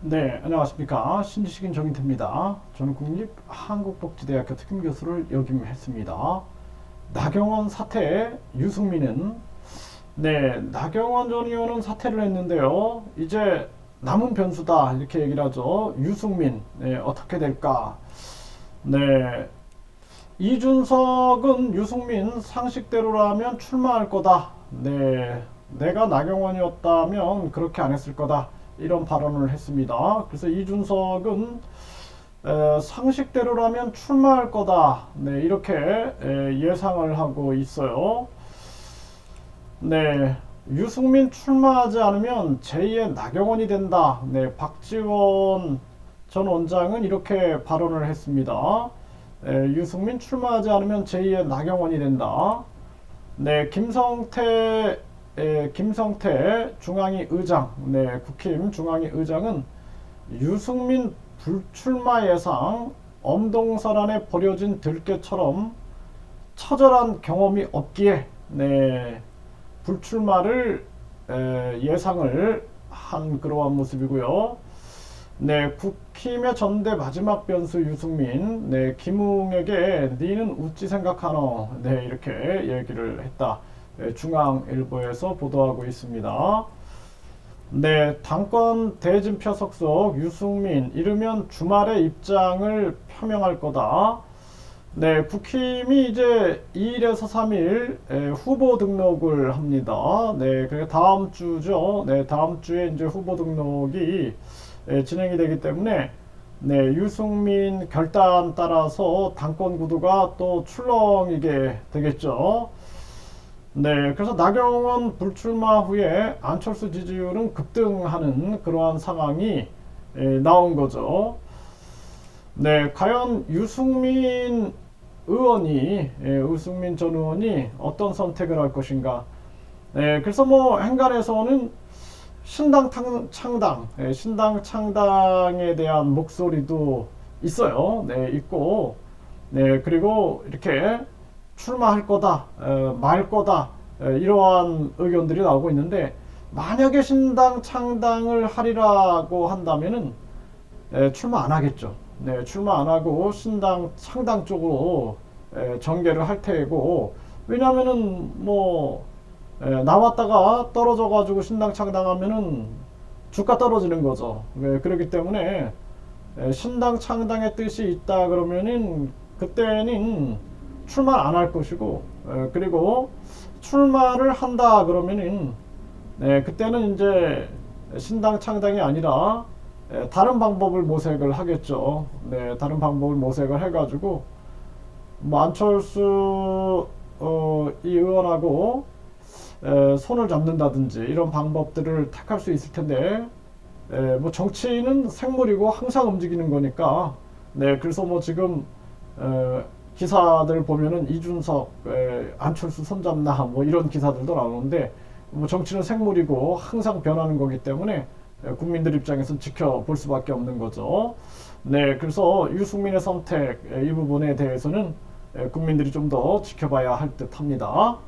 네, 안녕하십니까. 신지식인 정인태입니다. 저는 국립한국복지대학교 특임교수를 역임했습니다. 나경원 사태, 유승민은 네, 나경원 전 의원은 사퇴를 했는데요. 이제 남은 변수다 이렇게 얘기를 하죠. 유승민 네, 어떻게 될까? 네, 이준석은 유승민 상식대로라면 출마할 거다. 네, 내가 나경원이었다면 그렇게 안 했을 거다. 이런 발언을 했습니다. 그래서 이준석은 에, 상식대로라면 출마할 거다. 네, 이렇게 에, 예상을 하고 있어요. 네, 유승민 출마하지 않으면 제2의 나경원이 된다. 네, 박지원 전 원장은 이렇게 발언을 했습니다. 에, 유승민 출마하지 않으면 제2의 나경원이 된다. 네, 김성태 에, 김성태 중앙위 의장, 네, 국힘 중앙위 의장은 유승민 불출마 예상 엄동설 안에 버려진 들깨처럼 처절한 경험이 없기에 네, 불출마를 에, 예상을 한 그러한 모습이고요. 네, 국힘의 전대 마지막 변수 유승민, 네, 김웅에게 니는 웃지 생각하노, 네, 이렇게 얘기를 했다. 네, 중앙일보에서 보도하고 있습니다. 네, 당권 대진표 속속 유승민 이르면 주말에 입장을 표명할 거다. 네, 국힘이 이제 2일에서 3일 에, 후보 등록을 합니다. 네, 그게 다음 주죠. 네, 다음 주에 이제 후보 등록이 에, 진행이 되기 때문에 네, 유승민 결단 따라서 당권 구도가 또 출렁이게 되겠죠. 네, 그래서 나경원 불출마 후에 안철수 지지율은 급등하는 그러한 상황이 에, 나온 거죠. 네, 과연 유승민 의원이, 예, 유승민 전 의원이 어떤 선택을 할 것인가. 네, 그래서 뭐 행간에서는 신당 탕- 창당, 예, 신당 창당에 대한 목소리도 있어요. 네, 있고, 네, 그리고 이렇게 출마할 거다, 에, 말 거다, 에, 이러한 의견들이 나오고 있는데, 만약에 신당 창당을 하리라고 한다면은 에, 출마 안 하겠죠. 네, 출마 안 하고 신당 창당 쪽으로 에, 전개를 할 테고 왜냐하면은 뭐 에, 나왔다가 떨어져 가지고 신당 창당하면은 주가 떨어지는 거죠. 네, 그렇기 때문에 에, 신당 창당의 뜻이 있다 그러면은 그때는 출마 안 할 것이고 에, 그리고 출마를 한다 그러면은 네, 그때는 이제 신당 창당이 아니라 에, 다른 방법을 모색을 하겠죠. 네, 다른 방법을 모색을 해가지고 뭐 안철수 어, 이 의원하고 에, 손을 잡는다든지 이런 방법들을 택할 수 있을 텐데 에, 뭐 정치는 생물이고 항상 움직이는 거니까 네, 그래서 뭐 지금 에, 기사들 보면은 이준석, 에, 안철수 손잡나 뭐 이런 기사들도 나오는데 뭐 정치는 생물이고 항상 변하는 거기 때문에 에, 국민들 입장에서는 지켜볼 수밖에 없는 거죠. 네, 그래서 유승민의 선택 에, 이 부분에 대해서는 에, 국민들이 좀 더 지켜봐야 할 듯합니다.